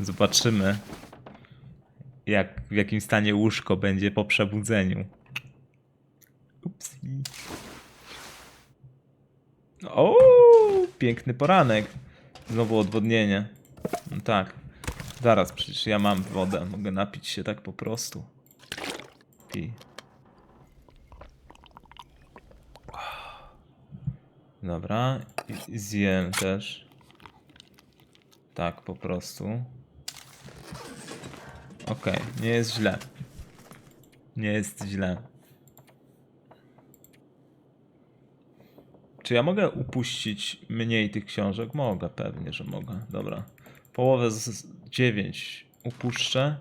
Zobaczymy, jak, w jakim stanie łóżko będzie po przebudzeniu. Upsi. O, piękny poranek. Znowu odwodnienie. No tak. Zaraz, przecież ja mam wodę. Mogę napić się tak po prostu. Pij. Dobra. I zjem też. Tak, po prostu. Okej, nie jest źle. Nie jest źle. Czy ja mogę upuścić mniej tych książek? Mogę, pewnie, że mogę. Dobra. Połowę z 9 upuszczę.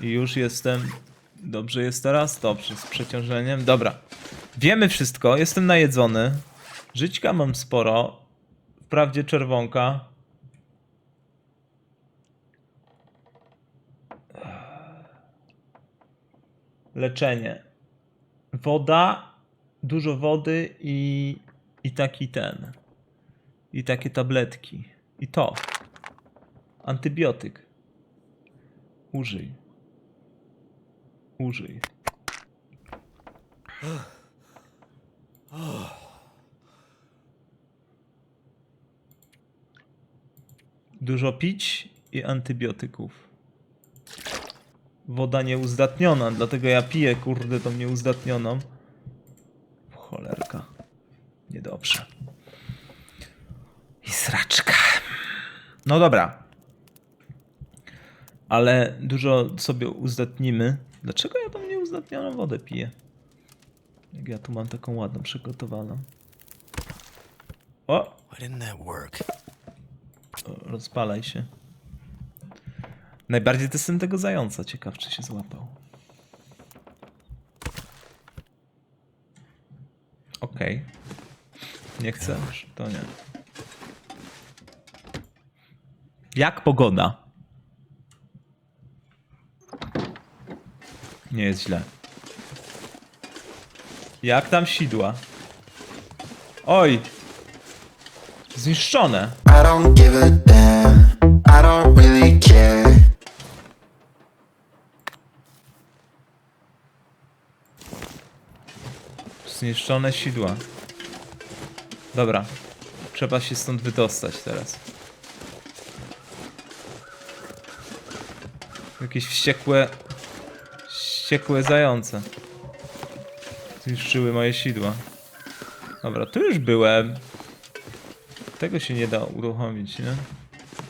I już jestem. Dobrze jest teraz? Dobrze, z przeciążeniem. Dobra. Wiemy wszystko, jestem najedzony. Żyćka mam sporo. Wprawdzie czerwonka. Leczenie. Woda, dużo wody i, i taki ten. I takie tabletki. I to. Antybiotyk. Użyj. Użyj. Dużo pić i antybiotyków. Woda nieuzdatniona, dlatego ja piję, kurde, tą nieuzdatnioną. Cholerka. Niedobrze. I sraczka. No dobra. Ale dużo sobie uzdatnimy. Dlaczego ja tą nieuzdatnioną wodę piję? Jak ja tu mam taką ładną przygotowaną. O! Rozpalaj się. Najbardziej to jestem tego zająca. Ciekaw, czy się złapał. Okej. Nie chcesz? To nie. Jak pogoda? Nie jest źle. Jak tam sidła? Oj! Zniszczone. I don't give a damn. I don't really care. Zniszczone sidła. Dobra. Trzeba się stąd wydostać teraz. Jakieś wściekłe... Wściekłe zające. Zniszczyły moje sidła. Dobra, tu już byłem. Tego się nie da uruchomić, nie?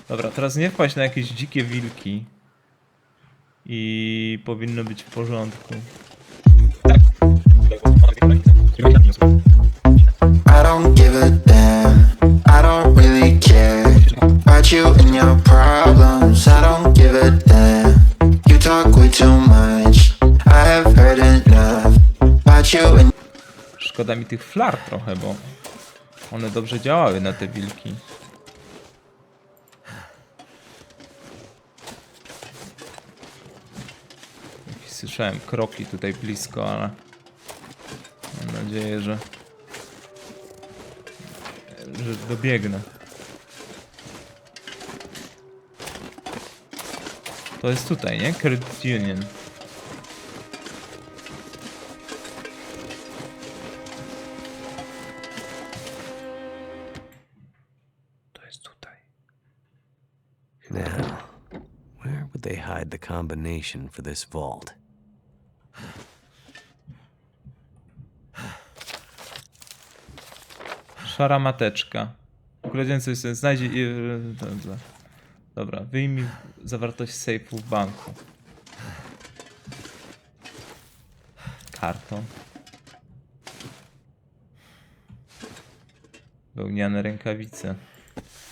Dobra, teraz nie wpaść na jakieś dzikie wilki. I powinno być w porządku. Szkoda mi tych flar trochę, bo one dobrze działały na te wilki. Słyszałem kroki tutaj blisko, ale nadzieję, że że dobiegnę. To jest tutaj, nie? Credit Union. To jest tutaj. Now, where would they hide the combination for this vault? Szara mateczka. Ukradzień coś sobie znajdzie i... Dobra. Dobra, wyjmij zawartość sejfu w banku. Karton. Wełniane rękawice.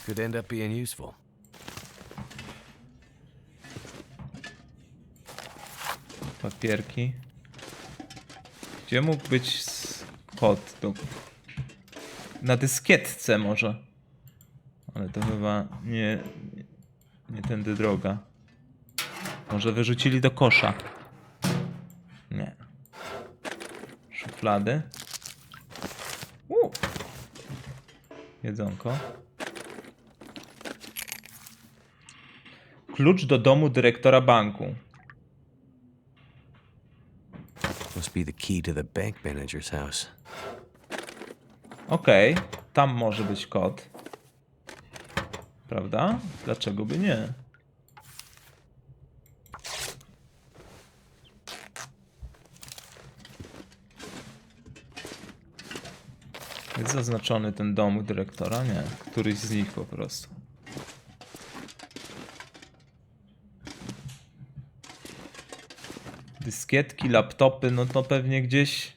Could end up being useful. Papierki. Gdzie mógł być kod? Do... Na dyskietce może. Ale to chyba nie, nie, tędy droga. Może wyrzucili do kosza. Nie. Szuflady. U. Jedzonko. Klucz do domu dyrektora banku. Must be the key to the bank manager's house. Okej, tam może być kod. Prawda? Dlaczego by nie? Jest zaznaczony ten dom dyrektora? Nie. Któryś z nich po prostu. Dyskietki, laptopy, no to pewnie gdzieś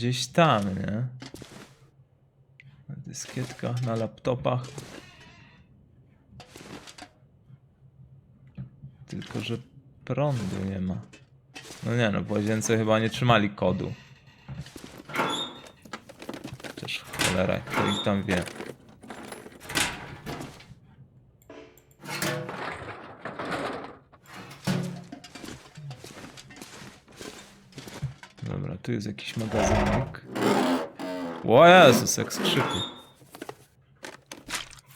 gdzieś tam, nie? Na dyskietkach, na laptopach. Tylko, że prądu nie ma. No nie no, w łazience chyba nie trzymali kodu. Chociaż cholera, kto ich tam wie. Tu jest jakiś magazynek. O Jezus, jak skrzypi.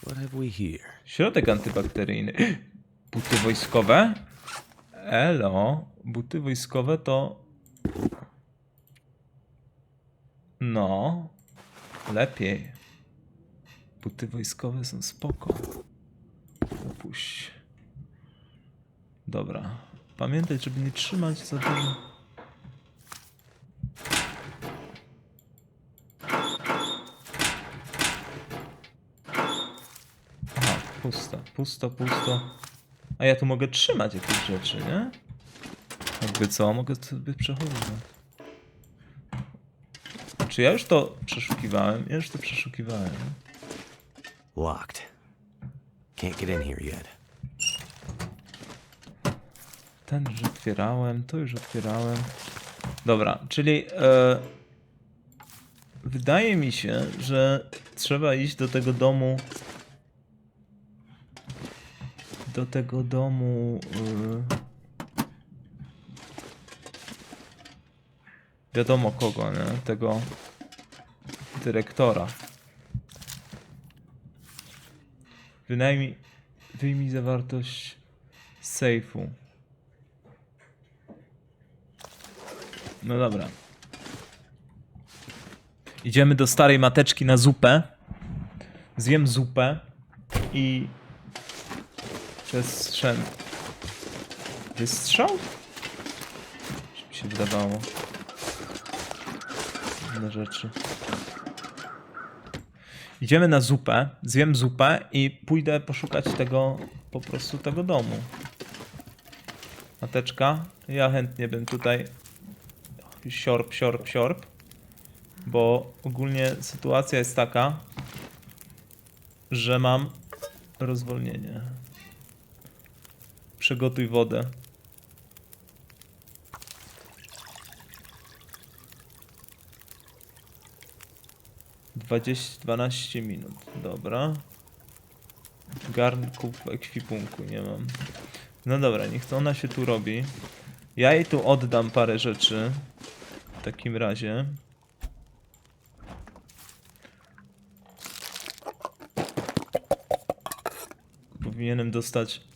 What have we here? Środek antybakteryjny. Buty wojskowe? Elo. Buty wojskowe to... No. Lepiej. Buty wojskowe są spoko. Opuść. Dobra. Pamiętaj, żeby nie trzymać za dużo. Aha, pusto, pusto, pusto. A ja tu mogę trzymać jakieś rzeczy, nie? Jakby co, mogę sobie przechowywać. Czy ja już to przeszukiwałem? Ja już to przeszukiwałem. Locked. Can't get in here yet. Ten już otwierałem, to już otwierałem. Dobra, czyli e, wydaje mi się, że trzeba iść do tego domu. Do tego domu. E, wiadomo kogo, nie? Tego dyrektora. Wynajmij, wyjmij zawartość sejfu. No dobra. Idziemy do starej mateczki na zupę. Zjem zupę i przestrzem. Wystrzał? Czy mi się wydawało? Inne rzeczy. Idziemy na zupę, zjem zupę i pójdę poszukać tego, po prostu tego domu. Mateczka. Ja chętnie bym tutaj siorb, siorb, siorb. Bo ogólnie sytuacja jest taka, że mam rozwolnienie. Przygotuj wodę. Dwadzieścia, 12 minut. Dobra. Garnków ekwipunku nie mam. No dobra, niech to ona się tu robi. Ja jej tu oddam parę rzeczy. W takim razie. Powinienem dostać.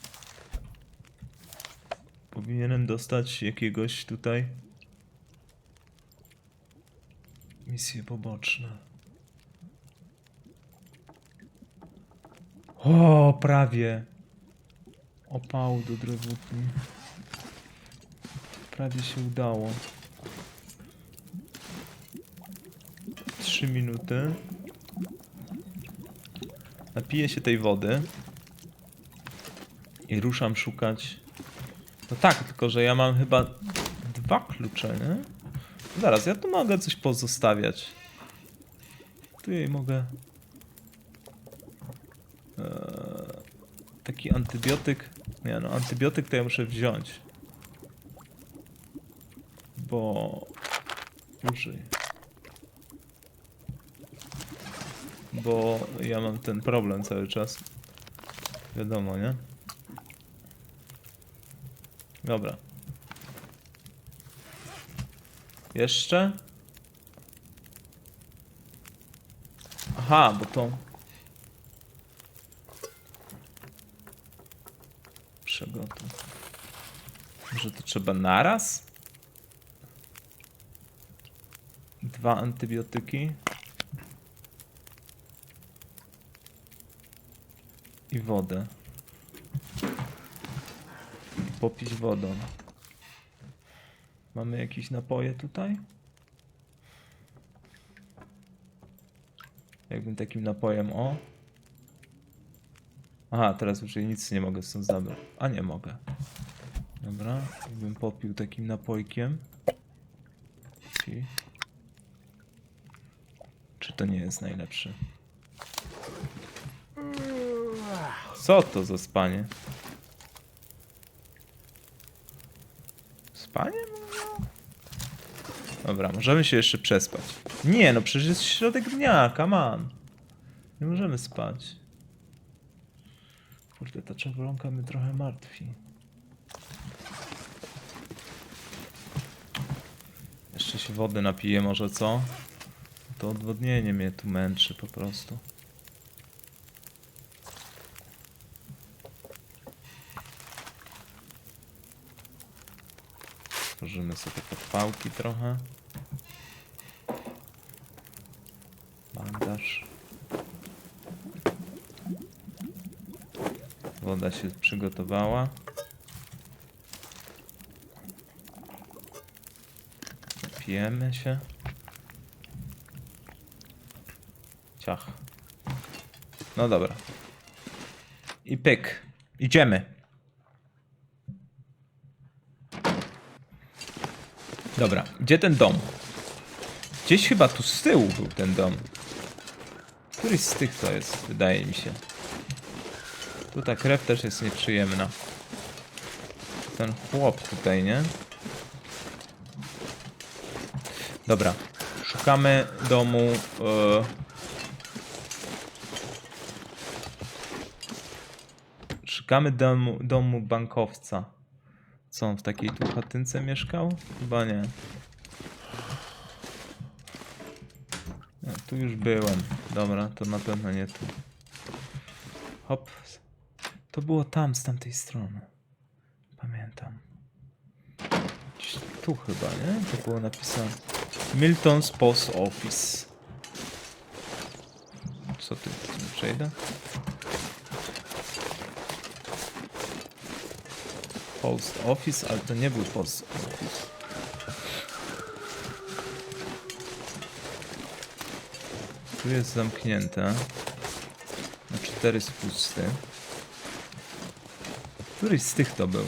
Powinienem dostać jakiegoś tutaj. Misje poboczne. O, prawie. Opał do drewutni. Prawie się udało. Trzy minuty. Napiję się tej wody. I ruszam szukać. No tak, tylko że ja mam chyba dwa klucze, nie? Zaraz, ja tu mogę coś pozostawiać. Tu jej mogę. Eee, taki antybiotyk. Nie no, antybiotyk to ja muszę wziąć. Bo. Użyj. Bo ja mam ten problem cały czas. Wiadomo, nie? Dobra. Jeszcze? Aha, bo to... większego tu. Może to trzeba naraz? Dwa antybiotyki. I wodę. Popić wodą. Mamy jakieś napoje tutaj? Jakbym takim napojem o. Aha, teraz już nic nie mogę stąd zabrać. A nie mogę. Dobra, jakbym popił takim napojkiem. Ci. Czy to nie jest najlepszy? Co to za spanie? Spanie? mówią? Dobra, możemy się jeszcze przespać. Nie, no przecież jest środek dnia, come on. Nie możemy spać. Kurde, ta czerwonka mnie trochę martwi. Jeszcze się wody napiję może, co? To odwodnienie mnie tu męczy po prostu. Tworzymy sobie podpałki trochę. Bandaż. Woda się przygotowała. Pijemy się. Ciach. No dobra. I pyk. Idziemy. Dobra, gdzie ten dom? Gdzieś chyba tu z tyłu był ten dom. Któryś z tych to jest, wydaje mi się. Tu ta krew też jest nieprzyjemna. Ten chłop tutaj, nie? Dobra. Szukamy domu. E... Szukamy domu, domu bankowca. Co on w takiej tu chatynce mieszkał? Chyba nie. Tu już byłem. Dobra, to na pewno nie tu. Hop. To było tam, z tamtej strony. Pamiętam. Tu chyba, nie? To było napisane. Milton's Post Office. Co ty? Przejdę? Post Office, ale to nie był Post Office. Tu jest zamknięte. Na cztery jest pusty. Któryś z tych to był?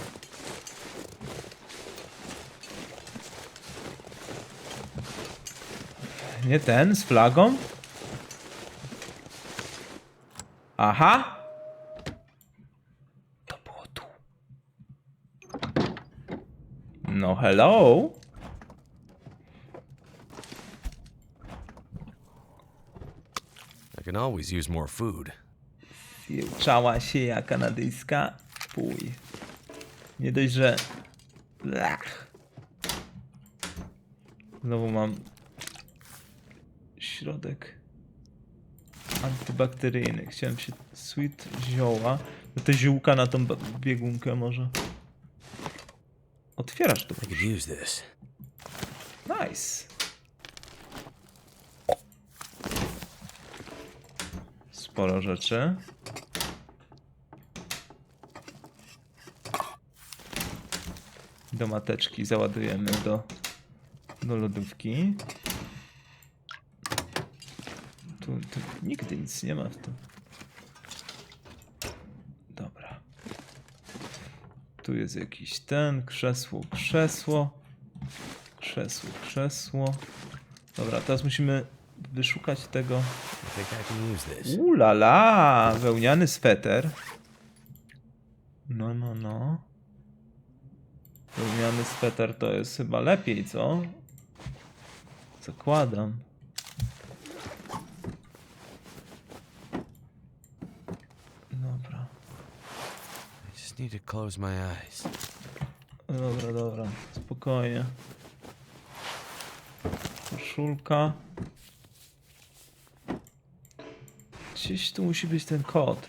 Nie ten, z flagą? Aha! To było tu. No hello? I can always use more food. Fiłczała sieja kanadyjska. Pój. Nie dość, że... Blach. Znowu mam... Środek... Antybakteryjny. Chciałem się... Sweet zioła. Te ziółka na tą biegunkę może. Otwierasz to. Nice. Sporo rzeczy. Do mateczki załadujemy do, do lodówki. Tu, tu nigdy nic nie ma w tym. Dobra. Tu jest jakiś ten, krzesło, krzesło. Krzesło, krzesło. Dobra, teraz musimy wyszukać tego. Ulala, wełniany sweter. No, no, no. Wełniany sweter to jest chyba lepiej, co? Zakładam. Dobra, I just need to close my eyes. dobra, dobra. Spokojnie. Koszulka. Gdzieś tu musi być ten kod.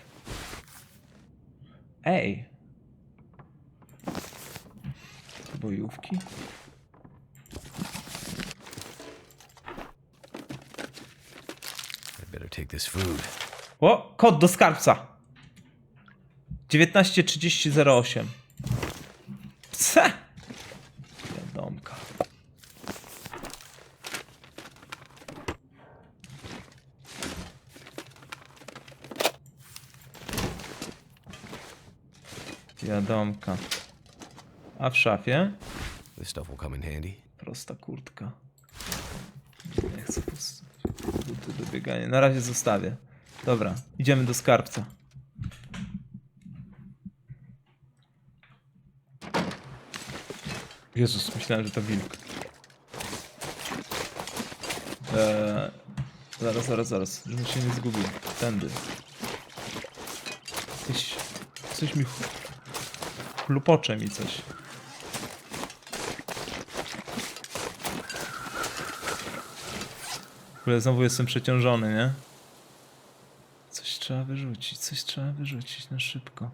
Ej. bojówki? I better take this food. O, kod do skarbca. 193008. Ce? Wiadomka. Wiadomka. A w szafie? This stuff will come in handy. Prosta kurtka. Nie chcę puścić. Buty do biegania. Na razie zostawię. Dobra, idziemy do skarbca. Jezus, myślałem, że to wilk. Eee, zaraz, zaraz, zaraz, żebym się nie zgubił. Tędy. Coś, coś mi ch- chlupocze mi coś. W ogóle znowu jestem przeciążony, nie? Coś trzeba wyrzucić, coś trzeba wyrzucić na szybko.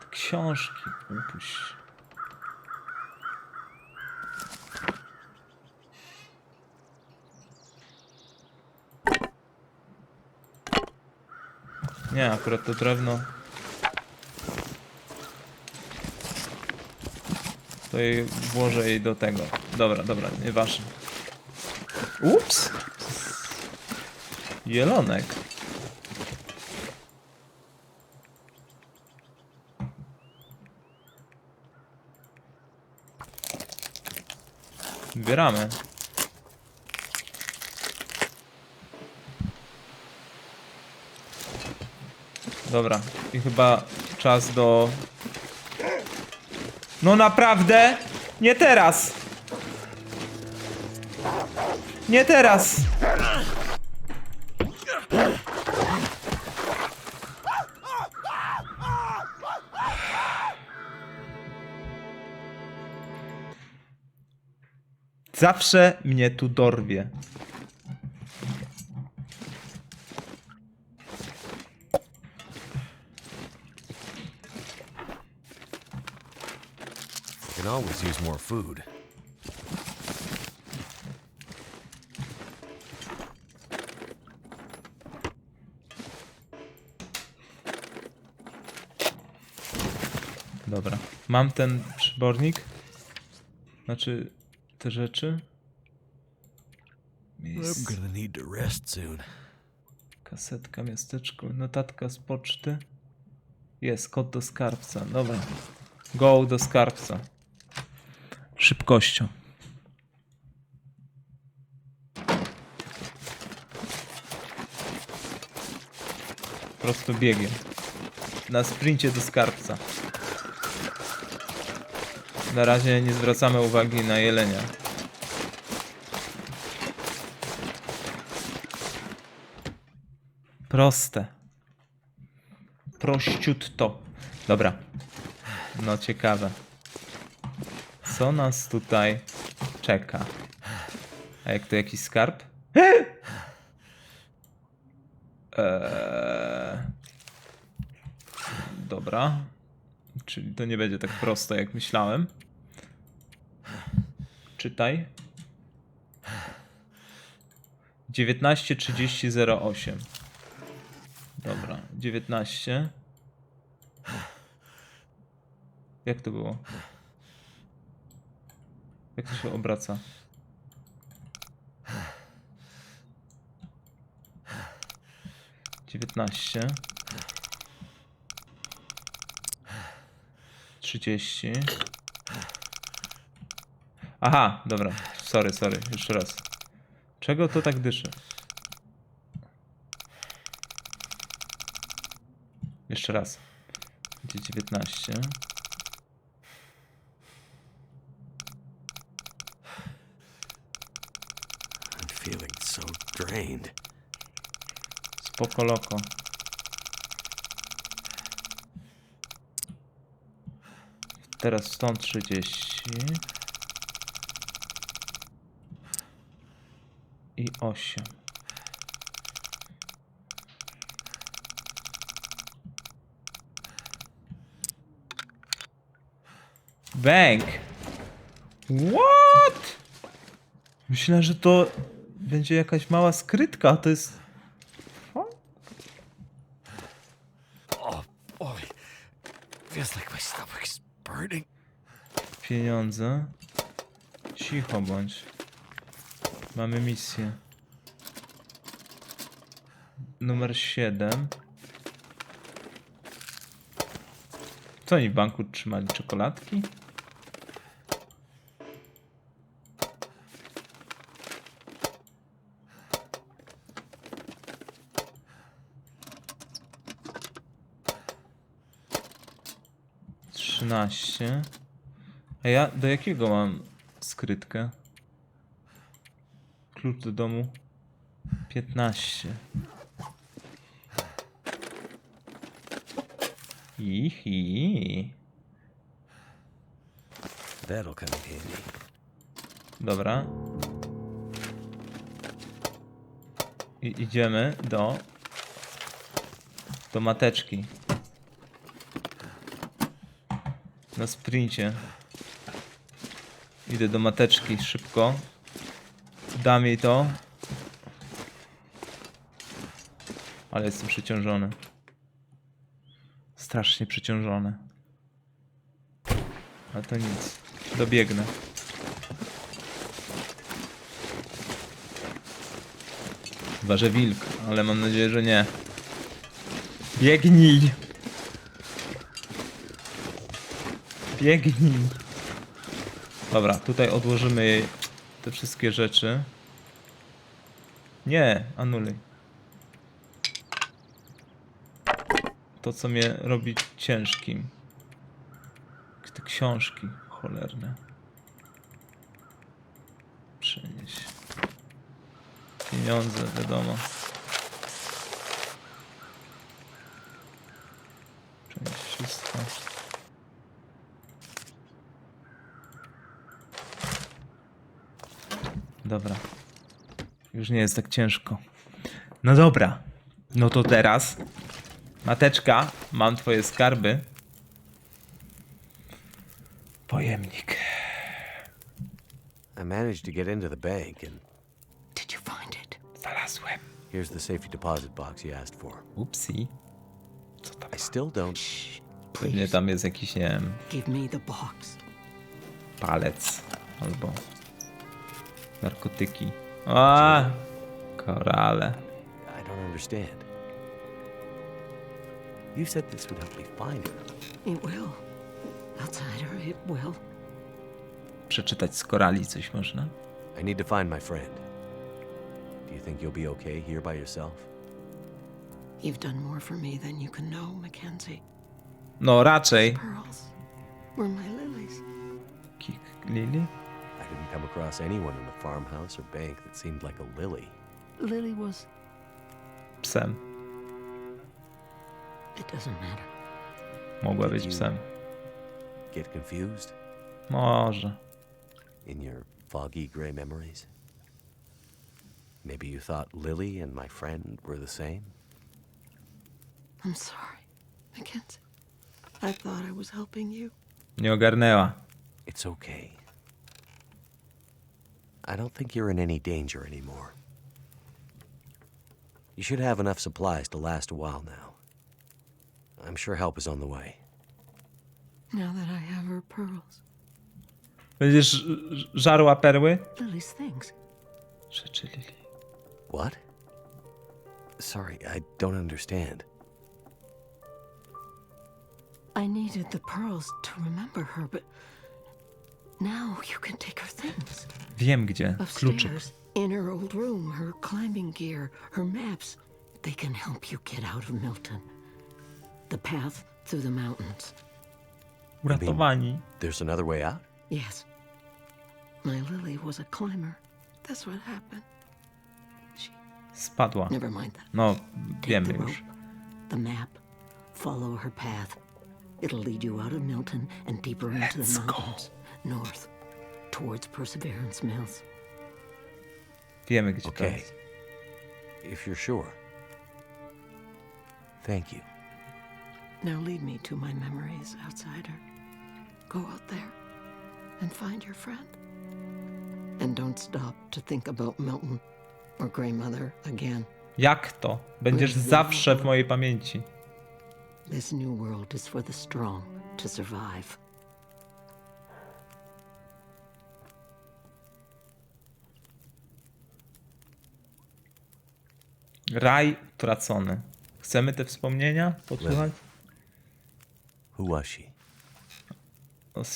Te książki, upuść. Nie, akurat to drewno. To jej włożę jej do tego. Dobra, dobra, nieważne. Ups! Jelonek. Zbieramy. Dobra, i chyba czas do... No naprawdę? Nie teraz! Nie teraz! Zawsze mnie tu dorwie. Always use more food. Dobra. Mam ten przybornik. Znaczy, te rzeczy. Kasetka, miasteczko, notatka z poczty. Jest, kod do skarbca. Dobra. Go do skarbca. Szybkością. Prosto biegiem. Na sprincie do skarbca. Na razie nie zwracamy uwagi na jelenia. Proste. Prościutto. Dobra. No ciekawe. Co nas tutaj czeka? A jak to jakiś skarb? Eee... Dobra. Czyli to nie będzie tak prosto jak myślałem. Czytaj. 19.30.08 Dobra, 19. Jak to było? Jak to się obraca? Dziewiętnaście. Trzydzieści. Aha, dobra. Sorry, sorry. Jeszcze raz. Czego to tak dyszy? Jeszcze raz. Gdzie 19? Drained. Spoko loko. Teraz stąd 30. I 8. Bank! What? Myślę, że to będzie jakaś mała skrytka, to jest... Oh, boy. Feels like my stomach's burning. Pieniądze. Cicho bądź. Mamy misję. Numer 7. Co oni w banku trzymali? Czekoladki? Trzynaście. A ja do jakiego mam skrytkę? Klucz do domu 15. Ihi. Handy. Dobra. I idziemy do do mateczki. Na sprincie. Idę do mateczki szybko. Dam jej to. Ale jestem przeciążony. Strasznie przeciążony. A to nic. Dobiegnę. Chyba, że wilk, ale mam nadzieję, że nie. Biegnij! Biegnij! Dobra, tutaj odłożymy te wszystkie rzeczy. Nie, anuluj. To, co mnie robi ciężkim. Te książki cholerne. Przenieś. Pieniądze, wiadomo. Przenieś wszystko. Dobra. Już nie jest tak ciężko. No dobra. No to teraz. Mateczka, mam twoje skarby. Pojemnik. I managed to get into the bank, and Did you find it? Znalazłem. here's the safety deposit box you asked for. Upsi. Co tam? I still don't. Shh. Pewnie Please tam jest jakiś, nie wiem, give me the box. palec albo narkotyki. A, korale. I don't understand. You said this would help me find her. It will. Outsider, it will. Przeczytać z korali coś można? I need to find my friend. Do you think you'll be okay here by yourself? You've done more for me than you can know, Mackenzie. No raczej. Pearls were my lilies. Kick Lily? I didn't come across anyone in the farmhouse or bank that seemed like a lily. Lily was. Psem. It doesn't matter. Mogła być psem. Get confused Może. in your foggy gray memories? Maybe you thought Lily and my friend were the same? I'm sorry, Mackenzie. I thought I was helping you. Nie ogarnęła. It's okay. I don't think you're in any danger anymore. You should have enough supplies to last a while now. I'm sure help is on the way. Now that I have her pearls, Będziesz ż- żarła perły? Lily's things. Rzeczy Lily. What? Sorry, I don't understand. I needed the pearls to remember her, but now you can take her things. Wiem gdzie. Kluczyk. Upstairs, in her old room, her climbing gear, her maps. They can help you get out of Milton. The path through the mountains. Uratowani. There's another way out? Yes. My Lily was a climber. That's what happened. She. Spadła. Never mind that. No, Take wiemy the już. rope, the map, follow her path. It'll lead you out of Milton and deeper into Let's the go. mountains, north, towards Perseverance Mills. Wiemy gdzie to Okay. jest. If you're sure. Thank you. Now lead me to my memories, outsider. Go out there. and find your friend. And don't stop to think about Milton or Grey Mother again. Jak to? Będziesz zawsze w mojej pamięci. This new world is for the strong to survive. Raj tracony. Chcemy te wspomnienia posłuchać? Who was she?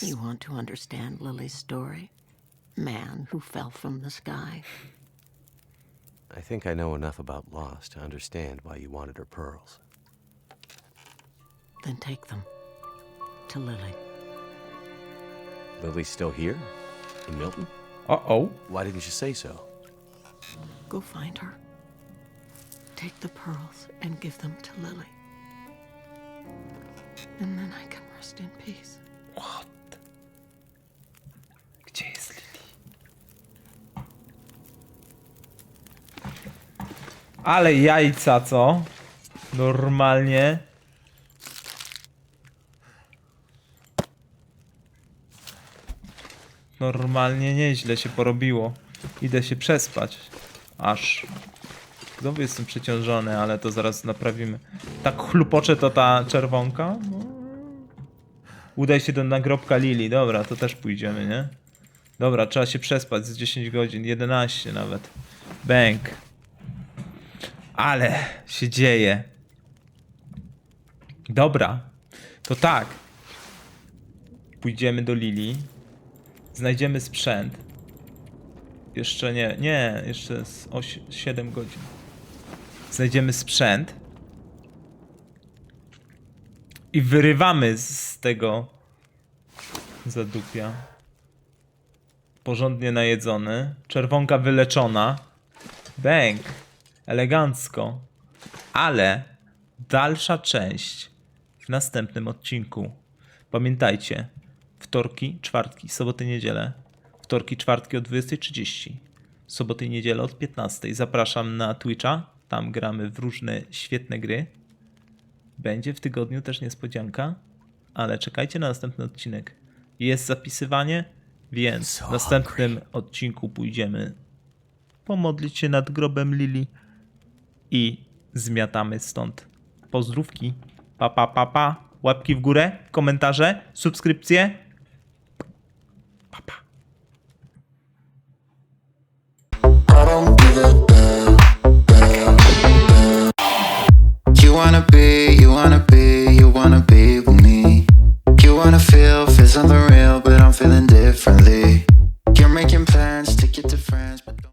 You want to understand Lily's story? Man who fell from the sky. I think I know enough about Lost to understand why you wanted her pearls. Then take them to Lily. Lily's still here? In Milton? O, o. Why didn't you say so? Go find her. Take the pearls and give them to Lily. And then I can rest in peace. What? Gdzie jest Lily? Ale jajca, co? Normalnie. Normalnie nieźle się porobiło. Idę się przespać. Aż. Znowu jestem przeciążony, ale to zaraz naprawimy. Tak chlupocze to ta czerwonka? No. Udaj się do nagrobka Lili. Dobra, to też pójdziemy, nie? Dobra, trzeba się przespać z 10 godzin, 11 nawet. Bęk. Ale się dzieje. Dobra, to tak. Pójdziemy do Lili. Znajdziemy sprzęt. Jeszcze nie, nie, jeszcze z 8, 7 godzin. Znajdziemy sprzęt. I wyrywamy z tego zadupia. Porządnie najedzony. Czerwonka wyleczona. Bęk. Elegancko. Ale dalsza część w następnym odcinku. Pamiętajcie, wtorki, czwartki, soboty, niedzielę. Wtorki, czwartki o 20.30. Soboty i niedzielę od 15.00. Zapraszam na Twitcha. Tam gramy w różne świetne gry. Będzie w tygodniu też niespodzianka, ale czekajcie na następny odcinek. Jest zapisywanie, więc So w następnym odcinku pójdziemy pomodlić się nad grobem Lili i zmiatamy stąd. Pozdrówki. Pa, pa, pa, pa. Łapki w górę, komentarze, subskrypcje. Pa, pa. I don't give a wanna be, you wanna be, you wanna be with me. You wanna feel, feel something real, but I'm feeling differently. You're making plans to get to friends, but